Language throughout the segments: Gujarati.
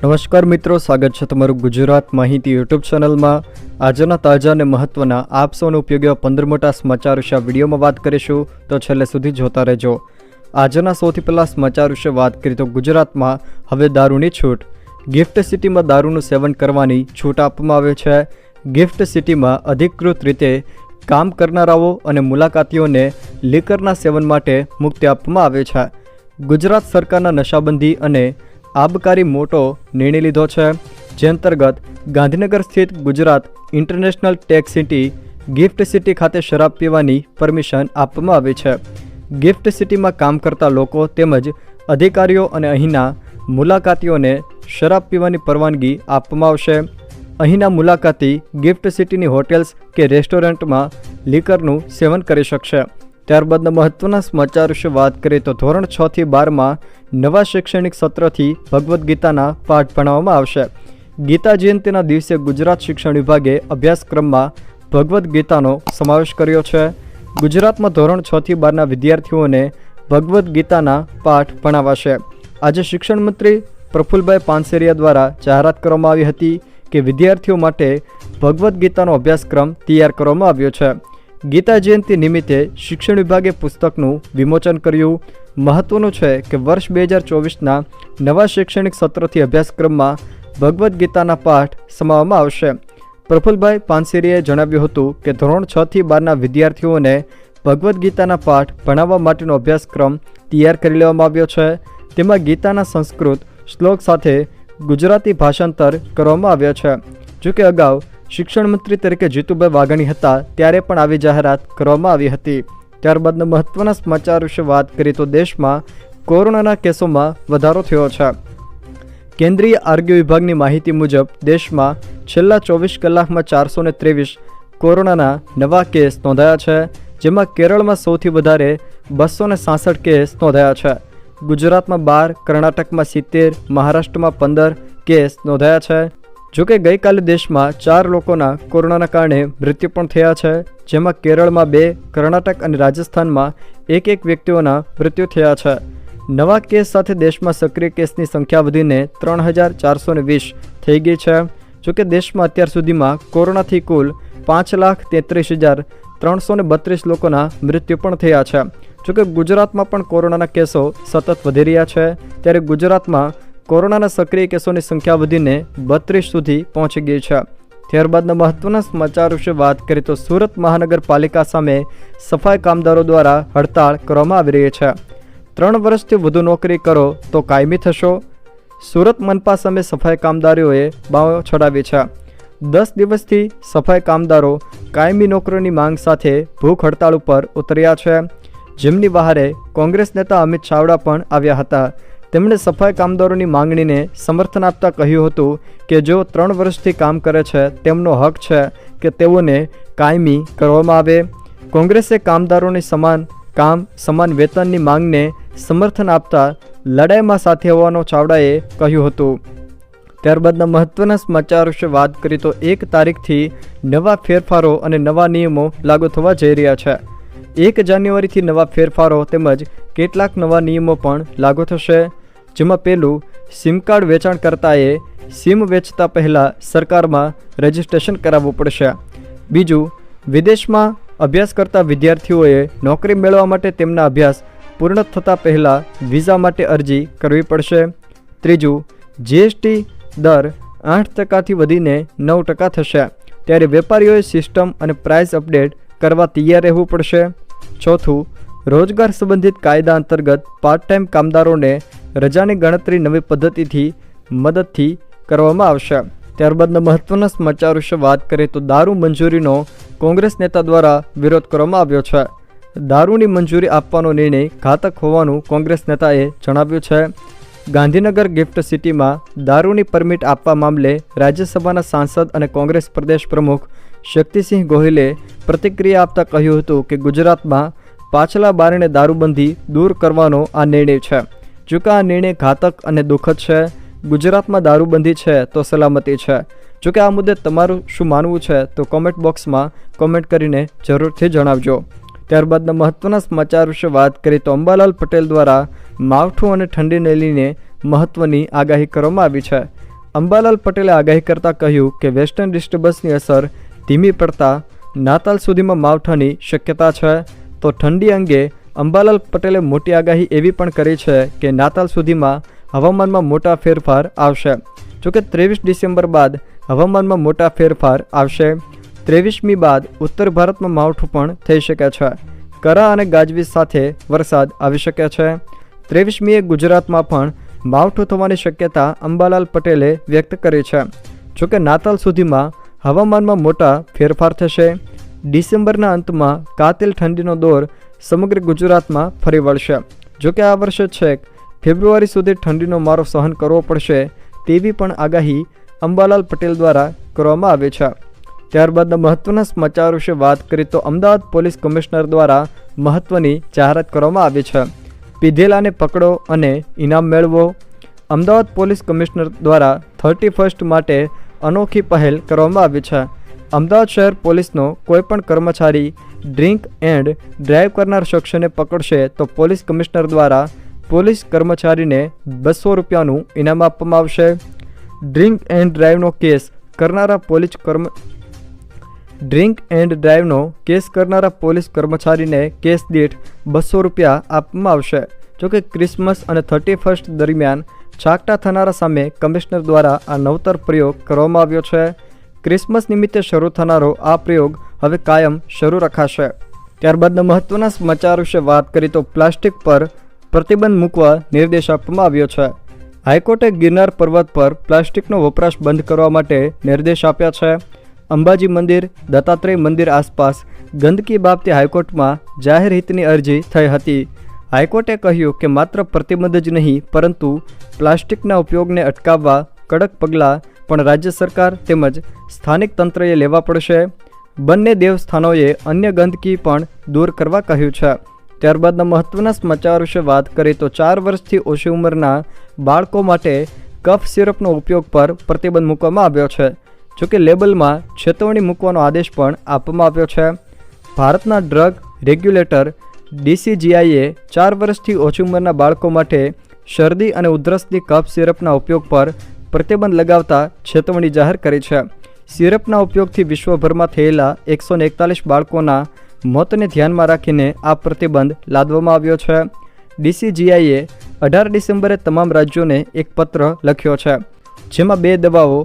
નમસ્કાર મિત્રો, સ્વાગત છે તમારું ગુજરાત માહિતી યુટ્યુબ ચેનલમાં. આજના તાજા અને મહત્વના આપ સૌને ઉપયોગી પંદર મોટા સમાચાર વિશે વિડીયોમાં વાત કરીશું, તો છેલ્લે સુધી જોતા રહેજો. આજના સૌથી પહેલાં સમાચાર વિશે વાત કરીએ તો ગુજરાતમાં હવે દારૂની છૂટ. ગિફ્ટ સિટીમાં દારૂનું સેવન કરવાની છૂટ આપવામાં આવે છે. ગિફ્ટ સિટીમાં અધિકૃત રીતે કામ કરનારાઓ અને મુલાકાતીઓને લીકરના સેવન માટે મુક્તિ આપવામાં આવે છે. ગુજરાત સરકારના નશાબંધી અને આબકારી મોટો નિર્ણય લીધો છે, જે અંતર્ગત ગાંધીનગર સ્થિત Gujarat International Tech City GIFT City ખાતે શરાબ પીવાની પરમિશન આપવામાં આવી છે. ગિફ્ટ સિટીમાં કામ કરતા લોકો તેમજ અધિકારીઓ અને અહીંના મુલાકાતીઓને શરાબ પીવાની પરવાનગી આપવામાં આવશે. અહીંના મુલાકાતી ગિફ્ટ સિટીની હોટેલ્સ કે રેસ્ટોરન્ટમાં લીકરનું સેવન કરી શકશે. ત્યારબાદના મહત્વના સમાચાર વિશે વાત કરીએ તો ધોરણ છ થી બારમાં નવા શૈક્ષણિક સત્રથી ભગવદ્ ગીતાના પાઠ ભણાવવામાં આવશે. ગીતા જયંતિના દિવસે ગુજરાત શિક્ષણ વિભાગે અભ્યાસક્રમમાં ભગવદ્ ગીતાનો સમાવેશ કર્યો છે. ગુજરાતમાં ધોરણ છ થી બારના વિદ્યાર્થીઓને ભગવદ્ ગીતાના પાઠ ભણાવાશે. આજે શિક્ષણ મંત્રી પ્રફુલભાઈ પાનસેરિયા દ્વારા જાહેરાત કરવામાં આવી હતી કે વિદ્યાર્થીઓ માટે ભગવદ્ ગીતાનો અભ્યાસક્રમ તૈયાર કરવામાં આવ્યો છે. ગીતા જયંતિ નિમિત્તે શિક્ષણ વિભાગે પુસ્તકનું વિમોચન કર્યું. મહત્વનું છે કે વર્ષ બે હજાર ચોવીસના નવા શૈક્ષણિક સત્રથી અભ્યાસક્રમમાં ભગવદ્ ગીતાના પાઠ સમાવવામાં આવશે. પ્રફુલભાઈ પાનસેરીએ જણાવ્યું હતું કે ધોરણ છ થી બારના વિદ્યાર્થીઓને ભગવદ્ ગીતાના પાઠ ભણાવવા માટેનો અભ્યાસક્રમ તૈયાર કરી લેવામાં આવ્યો છે. તેમાં ગીતાના સંસ્કૃત શ્લોક સાથે ગુજરાતી ભાષાંતર કરવામાં આવ્યા છે. જોકે અગાઉ શિક્ષણ મંત્રી તરીકે જીતુભાઈ વાઘાણી હતા ત્યારે પણ આવી જાહેરાત કરવામાં આવી હતી. ત્યારબાદના મહત્વના સમાચાર વિશે વાત કરીએ તો દેશમાં કોરોનાના કેસોમાં વધારો થયો છે. કેન્દ્રીય આરોગ્ય વિભાગની માહિતી મુજબ, દેશમાં છેલ્લા ચોવીસ કલાકમાં ચારસો ત્રેવીસ કોરોનાના નવા કેસ નોંધાયા છે, જેમાં કેરળમાં સૌથી વધારે બસો સાસઠ કેસ નોંધાયા છે. ગુજરાતમાં બાર, કર્ણાટકમાં સિત્તેર, મહારાષ્ટ્રમાં પંદર કેસ નોંધાયા છે. જોકે ગઈકાલે દેશમાં ચાર લોકોના કોરોનાના કારણે મૃત્યુ પણ થયા છે, જેમાં કેરળમાં બે, કર્ણાટક અને રાજસ્થાનમાં એક એક વ્યક્તિઓના મૃત્યુ થયા છે. નવા કેસ સાથે દેશમાં સક્રિય કેસની સંખ્યા વધીને ત્રણ હજાર ચારસો વીસ થઈ ગઈ છે. જોકે દેશમાં અત્યાર સુધીમાં કોરોનાથી કુલ પાંચ લાખ તેત્રીસ હજાર ત્રણસો ને બત્રીસ લોકોના મૃત્યુ પણ થયા છે. જોકે ગુજરાતમાં પણ કોરોનાના કેસો સતત વધી રહ્યા છે. ત્યારે ગુજરાતમાં કોરોનાના સક્રિય કેસોની સંખ્યા વધીને બત્રીસ સુધી પહોંચી ગઈ છે. ત્યારબાદના મહત્વના સમાચાર વિશે વાત કરીએ તો સુરત મહાનગરપાલિકા સામે સફાઈ કામદારો દ્વારા હડતાળ કરવામાં આવી રહી છે. ત્રણ વર્ષથી વધુ નોકરી કરો તો કાયમી થશો. સુરત મનપા સામે સફાઈ કામદારોએ બાવો છડાવી છે. દસ દિવસથી સફાઈ કામદારો કાયમી નોકરીની માંગ સાથે ભૂખ હડતાળ ઉપર ઉતર્યા છે. જેમની બહારે કોંગ્રેસ નેતા અમિત ચાવડા પણ આવ્યા હતા. તેમણે સફાઈ કામદારોની માંગણીને સમર્થન આપતા કહ્યું હતું કે જો ત્રણ વર્ષથી કામ કરે છે, તેમનો હક છે કે તેઓને કાયમી કરવામાં આવે. કોંગ્રેસે કામદારોની સમાન કામ, સમાન વેતનની માંગને સમર્થન આપતા લડાઈમાં સાથે હોવાનો ચાવડાએ કહ્યું હતું. ત્યારબાદના મહત્વના સમાચાર વિશે વાત કરી તો એક તારીખથી નવા ફેરફારો અને નવા નિયમો લાગુ થવા જઈ રહ્યા છે. એક જાન્યુઆરીથી નવા ફેરફારો તેમજ કેટલાક નવા નિયમો પણ લાગુ થશે, જેમાં પહેલું સિમ કાર્ડ વેચાણકર્તાએ સિમ વેચતા પહેલાં સરકારમાં રજિસ્ટ્રેશન કરાવવું પડશે. બીજું, વિદેશમાં અભ્યાસ કરતા વિદ્યાર્થીઓએ નોકરી મેળવવા માટે તેમના અભ્યાસ પૂર્ણ થતાં પહેલાં વિઝા માટે અરજી કરવી પડશે. ત્રીજું જીએસટી દર આઠ ટકાથી વધીને નવ ટકા થશે. ત્યારે વેપારીઓએ સિસ્ટમ અને પ્રાઇસ અપડેટ કરવા તૈયાર રહેવું પડશે. ચોથું, રોજગાર સંબંધિત કાયદા અંતર્ગત પાર્ટ ટાઈમ કામદારોને રજાની ગણતરી નવી પદ્ધતિથી મદદથી કરવામાં આવશે. ત્યારબાદના મહત્વના સમાચાર વિશે વાત કરીએ તો દારૂ મંજૂરીનો કોંગ્રેસ નેતા દ્વારા વિરોધ કરવામાં આવ્યો છે. દારૂની મંજૂરી આપવાનો નિર્ણય ઘાતક હોવાનું કોંગ્રેસ નેતાએ જણાવ્યું છે. ગાંધીનગર ગિફ્ટ સિટીમાં દારૂની પરમિટ આપવા મામલે રાજ્યસભાના સાંસદ અને કોંગ્રેસ પ્રદેશ પ્રમુખ શક્તિસિંહ ગોહિલે પ્રતિક્રિયા આપતા કહ્યું હતું કે ગુજરાતમાં પાછલા બારણે દારૂબંધી દૂર કરવાનો આ નિર્ણય છે. જોકે આ નિર્ણય ઘાતક અને દુઃખદ છે, ગુજરાતમાં દારૂબંધી છે તો સલામતી છે. જોકે આ મુદ્દે તમારું શું માનવું છે તો કોમેન્ટ બોક્સમાં કોમેન્ટ કરીને જરૂરથી જણાવજો. ત્યારબાદના મહત્વના સમાચાર વિશે વાત કરીએ તો અંબાલાલ પટેલ દ્વારા માવઠું અને ઠંડીને લઈને મહત્વની આગાહી કરવામાં આવી છે. અંબાલાલ પટેલે આગાહી કરતાં કહ્યું કે વેસ્ટર્ન ડિસ્ટર્બન્સની અસર ધીમી પડતા નાતાલ સુધીમાં માવઠાની શક્યતા છે. તો ઠંડી અંગે અંબાલાલ પટેલે મોટી આગાહી એવી પણ કરી છે કે નાતાલ સુધીમાં હવામાનમાં મોટા ફેરફાર આવશે. જોકે ત્રેવીસ ડિસેમ્બર બાદ હવામાનમાં મોટા ફેરફાર આવશે. ત્રેવીસમી બાદ ઉત્તર ભારતમાં માવઠું પણ થઈ શકે છે. કરા અને ગાજવીજ સાથે વરસાદ આવી શકે છે. ત્રેવીસમીએ ગુજરાતમાં પણ માવઠું થવાની શક્યતા અંબાલાલ પટેલે વ્યક્ત કરી છે. જોકે નાતાલ સુધીમાં હવામાનમાં મોટા ફેરફાર થશે. ડિસેમ્બરના અંતમાં કાતિલ ઠંડીનો દોર સમગ્ર ગુજરાતમાં ફરી વળશે. જોકે આ વર્ષે છેક ફેબ્રુઆરી સુધી ઠંડીનો મારો સહન કરવો પડશે તેવી પણ આગાહી અંબાલાલ પટેલ દ્વારા કરવામાં આવી છે. ત્યારબાદના મહત્વના સમાચાર વિશે વાત કરીએ તો અમદાવાદ પોલીસ કમિશનર દ્વારા મહત્વની જાહેરાત કરવામાં આવી છે. પીધેલાને પકડો અને ઇનામ મેળવો. અમદાવાદ પોલીસ કમિશનર દ્વારા થર્ટી ફર્સ્ટ માટે અનોખી પહેલ કરવામાં આવી છે. અમદાવાદ શહેર પોલીસનો કોઈપણ કર્મચારી ડ્રિંક એન્ડ ડ્રાઈવ કરનાર શખ્સને પકડશે તો પોલીસ કમિશનર દ્વારા પોલીસ કર્મચારીને બસો રૂપિયાનું ઇનામ આપવામાં આવશે. ડ્રિંક એન્ડ ડ્રાઈવનો કેસ કરનારા પોલીસ કર્મ ડ્રિંક એન્ડ ડ્રાઈવનો કેસ કરનારા પોલીસ કર્મચારીને કેસ દીઠ બસો રૂપિયા આપવામાં આવશે. જોકે ક્રિસમસ અને થર્ટી ફર્સ્ટ દરમિયાન છાકટા થનારા સામે કમિશનર દ્વારા આ નવતર પ્રયોગ કરવામાં આવ્યો છે. ક્રિસમસ નિમિત્તે શરૂ થનારો આ પ્રયોગ હવે કાયમ શરૂ રખાશે. ત્યારબાદના મહત્વના સમાચાર વિશે વાત કરીએ તો પ્લાસ્ટિક પર પ્રતિબંધ મૂકવા નિર્દેશ આપવામાં આવ્યો છે. હાઈકોર્ટે ગિરનાર પર્વત પર પ્લાસ્ટિકનો વપરાશ બંધ કરવા માટે નિર્દેશ આપ્યા છે. અંબાજી મંદિર, દત્તાત્રેય મંદિર આસપાસ ગંદકી બાબતે હાઈકોર્ટમાં જાહેર હિતની અરજી થઈ હતી. હાઈકોર્ટે કહ્યું કે માત્ર પ્રતિબંધ જ નહીં, પરંતુ પ્લાસ્ટિકના ઉપયોગને અટકાવવા કડક પગલાં પણ રાજ્ય સરકાર તેમજ સ્થાનિક તંત્રએ લેવા પડશે. બંને દેવસ્થાનોએ અન્ય ગંદકી પણ દૂર કરવા કહ્યું છે. ત્યારબાદના મહત્વના સમાચાર વિશે વાત કરીએ તો ચાર વર્ષથી ઓછી ઉંમરના બાળકો માટે કફ સિરપનો ઉપયોગ પર પ્રતિબંધ મૂકવામાં આવ્યો છે. જોકે લેબલમાં ચેતવણી મૂકવાનો આદેશ પણ આપવામાં આવ્યો છે. ભારતના ડ્રગ રેગ્યુલેટર ડીસીજીઆઈએ ચાર વર્ષથી ઓછી ઉંમરના બાળકો માટે શરદી અને ઉધરસની કફ સિરપના ઉપયોગ પર પ્રતિબંધ લગાવતા ચેતવણી જાહેર કરી છે. સિરપના ઉપયોગથી વિશ્વભરમાં થયેલા એકસો એકતાલીસ બાળકોના મોતને ધ્યાનમાં રાખીને આ પ્રતિબંધ લાદવામાં આવ્યો છે. ડીસીજીઆઈએ અઢાર ડિસેમ્બરે તમામ રાજ્યોને એક પત્ર લખ્યો છે, જેમાં બે દવાઓ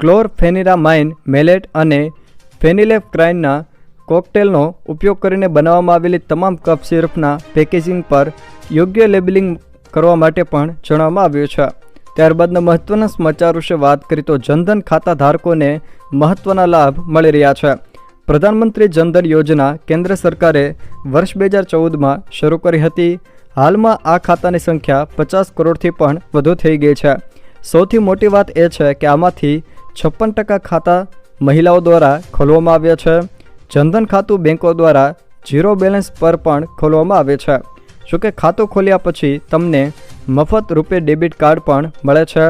ક્લોરફેનિરામાઇન મેલેટ અને ફેનિલેફક્રાઇનના કોકટેલનો ઉપયોગ કરીને બનાવવામાં આવેલી તમામ કફ સિરપના પેકેજિંગ પર યોગ્ય લેબલિંગ કરવા માટે પણ જણાવવામાં આવ્યું છે. ત્યારબાદના મહત્વના સમાચાર વિશે વાત કરીએ તો જનધન ખાતા ધારકોને મહત્વના લાભ મળી રહ્યા છે. પ્રધાનમંત્રી જનધન યોજના કેન્દ્ર સરકારે વર્ષ બે હજાર ચૌદમાં શરૂ કરી હતી. હાલમાં આ ખાતાની સંખ્યા પચાસ કરોડથી પણ વધુ થઈ ગઈ છે. સૌથી મોટી વાત એ છે કે આમાંથી છપ્પન ટકા ખાતા મહિલાઓ દ્વારા ખોલવામાં આવ્યા છે. જનધન ખાતું બેંકો દ્વારા ઝીરો બેલેન્સ પર પણ ખોલવામાં આવે છે. જોકે ખાતું ખોલ્યા પછી તમને મફત રૂપે ડેબિટ કાર્ડ પણ મળે છે.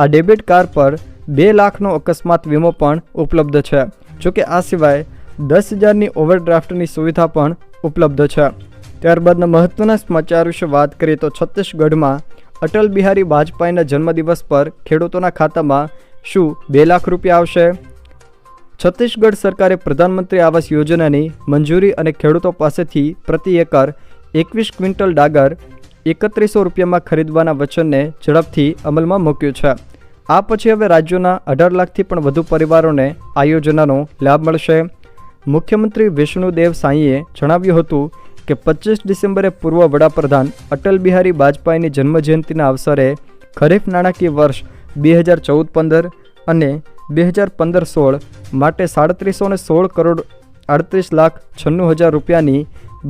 આ ડેબિટ કાર્ડ પર બે લાખનો અકસ્માત વીમો પણ ઉપલબ્ધ છે. જોકે આ સિવાય દસ હજારની ઓવરડ્રાફ્ટની સુવિધા પણ ઉપલબ્ધ છે. ત્યારબાદના મહત્ત્વના સમાચાર વિશે વાત કરીએ તો છત્તીસગઢમાં અટલ બિહારી વાજપેયીના જન્મદિવસ પર ખેડૂતોના ખાતામાં શું બે લાખ રૂપિયા આવશે? છત્તીસગઢ સરકારે પ્રધાનમંત્રી આવાસ યોજનાની મંજૂરી અને ખેડૂતો પાસેથી પ્રતિ એકર એકવીસ ક્વિન્ટલ ડાગર એકત્રીસો રૂપિયામાં ખરીદવાના વચનને ઝડપથી અમલમાં મૂક્યું છે. આ પછી હવે રાજ્યોના અઢાર લાખથી પણ વધુ પરિવારોને આ યોજનાનો લાભ મળશે. મુખ્યમંત્રી વિષ્ણુદેવ સાંઈએ જણાવ્યું હતું કે પચીસ ડિસેમ્બરે પૂર્વ વડાપ્રધાન અટલ બિહારી વાજપેયીની જન્મજયંતિના અવસરે ખરીફ નાણાકીય વર્ષ બે હજાર ચૌદ પંદર અને બે હજાર પંદર સોળ માટે સાડત્રીસો ને સોળ કરોડ આડત્રીસ લાખ છન્નું હજાર રૂપિયાની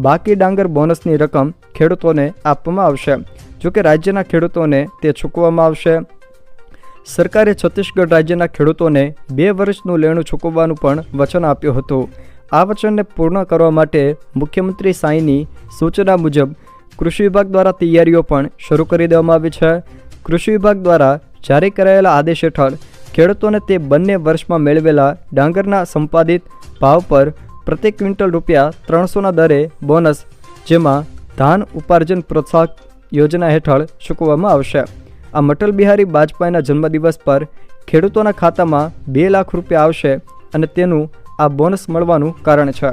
બાકી ડાંગર બોનસની રકમ ખેડૂતોને આપવામાં આવશે. જોકે રાજ્યના ખેડૂતોને તે ચૂકવવામાં આવશે. સરકારે છત્તીસગઢ રાજ્યના ખેડૂતોને બે વર્ષનું લેણું ચૂકવવાનું પણ વચન આપ્યું હતું. આ વચનને પૂર્ણ કરવા માટે મુખ્યમંત્રી સાંઈની સૂચના મુજબ કૃષિ વિભાગ દ્વારા તૈયારીઓ પણ શરૂ કરી દેવામાં આવી છે. કૃષિ વિભાગ દ્વારા જારી કરાયેલા આદેશ હેઠળ ખેડૂતોને તે બંને વર્ષમાં મેળવેલા ડાંગરના સંપાદિત ભાવ પર પ્રતિ ક્વિન્ટલ રૂપિયા ત્રણસોના દરે બોનસ, જેમાં ધાન ઉપાર્જન પ્રોત્સાહક યોજના હેઠળ ચૂકવવામાં આવશે. આ મટલ બિહારી વાજપેયીના જન્મદિવસ પર ખેડૂતોના ખાતામાં બે લાખ રૂપિયા આવશે અને તેનું આ બોનસ મળવાનું કારણ છે.